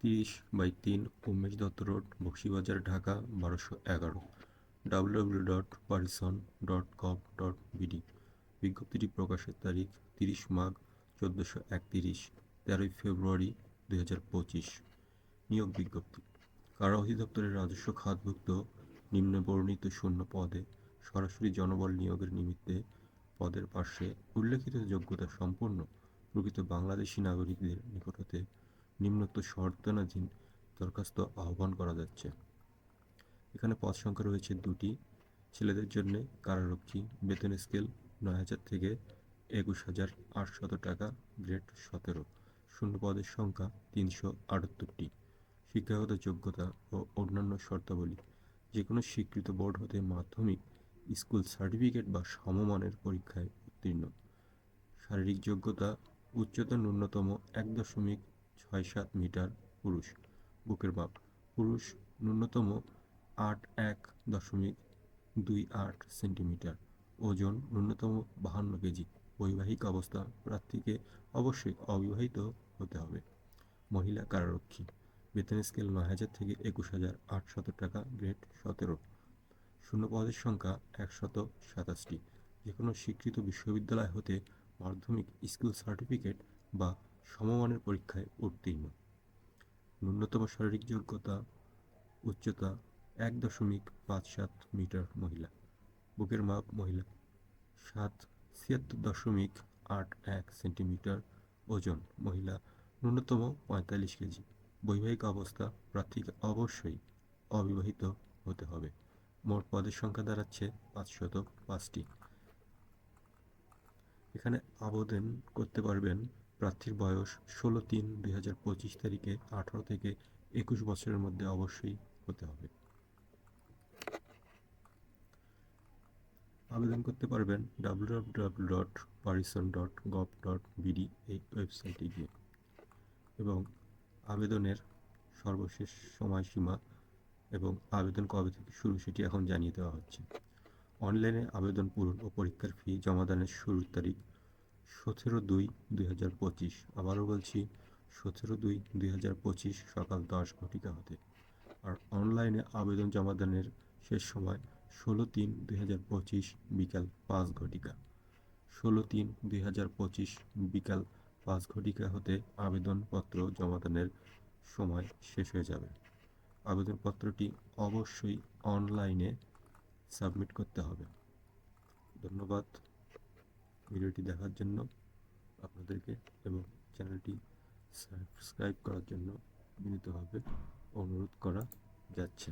তিরিশ বাই তিন উমেশ দত্ত রোড, বক্সিবাজার, ঢাকা, বারোশো এগারো। W W dot parison dot gov dot BD বিজ্ঞপ্তিটি প্রকাশের তারিখ তিরিশ মাঘ চোদ্দোশো একতিরিশ, তেরোই ফেব্রুয়ারি দুই হাজার পঁচিশ। নিয়োগ বিজ্ঞপ্তি। কারা অধিদপ্তরের রাজস্ব খাতভুক্ত নিম্নে বর্ণিত শূন্য পদে সরাসরি জনবল নিয়োগের নিমিত্তে পদের পার্শ্বে উল্লেখিত যোগ্যতা সম্পন্ন প্রকৃত বাংলাদেশি নাগরিকদের নিকট হতে নিম্নোক্ত শর্তানাধীন দরখাস্ত আহ্বান করা যাচ্ছে। এখানে পদ সংখ্যা রয়েছে দুটি। ছেলেদের জন্য কারারক্ষী, বেতন স্কেল নয় হাজার থেকে একুশ হাজার আটশত টাকা, গ্রেড সতেরো। শূন্য পদের সংখ্যা তিনশো আটাত্তরটি। শিক্ষাগত যোগ্যতা ও অন্যান্য শর্তাবলী। যে কোনো স্বীকৃত বোর্ড হতে মাধ্যমিক, স্কুল সার্টিফিকেট বা সমমানের পরীক্ষায় উত্তীর্ণ। শারীরিক যোগ্যতা উচ্চতা ন্যূনতম এক দশমিক ছয় সাত মিটার পুরুষ। বুকের মাপ, পুরুষ ন্যূনতম আট এক দশমিক দুই আট সেন্টিমিটার, ওজন ন্যূনতম বাহান্ন কেজি। বৈবাহিক অবস্থা প্রার্থীকে অবশ্যই অবিবাহিত হতে হবে। মহিলা কারারক্ষী, বেতন স্কেল নয় হাজার থেকে একুশ হাজার আটশত টাকা, গ্রেড সতেরো। শূন্য পদের সংখ্যা একশত সাতাশটি। যে কোনো স্বীকৃত বিশ্ববিদ্যালয় হতে মাধ্যমিক স্কুল সার্টিফিকেট বা সমমানের পরীক্ষায় উত্তীর্ণ। ন্যূনতম শারীরিক যোগ্যতা, উচ্চতা এক দশমিক পাঁচ সাত মিটার মহিলা। বুকের মাপ মহিলা। সাত ছিয়াত্তর দশমিক আট এক সেন্টিমিটার ওজন মহিলা। ন্যূনতম পঁয়তাল্লিশ কেজি। বৈবাহিক অবস্থা প্রার্থীকে অবশ্যই অবিবাহিত হতে হবে। মোট পদের সংখ্যা দাঁড়াচ্ছে পাঁচ পাঁচশত পাঁচটি। এখানে আবেদন করতে পারবেন প্রার্থীর বয়স ষোলো তিন দুই হাজার পঁচিশ তারিখে আঠারো থেকে একুশ বছরের মধ্যে অবশ্যই হতে হবে। আবেদন করতে পারবেন W W dot parison dot gov dot BD এই ওয়েবসাইটে গিয়ে এবং আবেদনের সর্বশেষ সময়সীমা এবং আবেদন কবে থেকে শুরু সেটি এখন জানিয়ে দেওয়া হচ্ছে। অনলাইনে আবেদন পূরণ ও পরীক্ষার ফি জমাদানের শুরুর তারিখ সতেরো দুই দুই হাজার পঁচিশ। আবারও বলছি, সতেরো দুই দুই হাজার পঁচিশ সকাল দশ ঘটিকা হতে। আর অনলাইনে আবেদন জমা জমাদানের শেষ সময় ষোলো তিন দুই হাজার পঁচিশ বিকাল পাঁচ ঘটিকা। ষোলো তিন দুই হাজার পঁচিশ বিকাল পাঁচ ঘটিকা হতে আবেদনপত্র জমাদানের সময় শেষ হয়ে যাবে। আবেদনপত্রটি অবশ্যই অনলাইনে সাবমিট করতে হবে। ধন্যবাদ। ভিডিওটি দেখার জন্য আপনাদেরকে এবং চ্যানেলটি সাবস্ক্রাইব করার জন্য বিনীতভাবে অনুরোধ করা যাচ্ছে।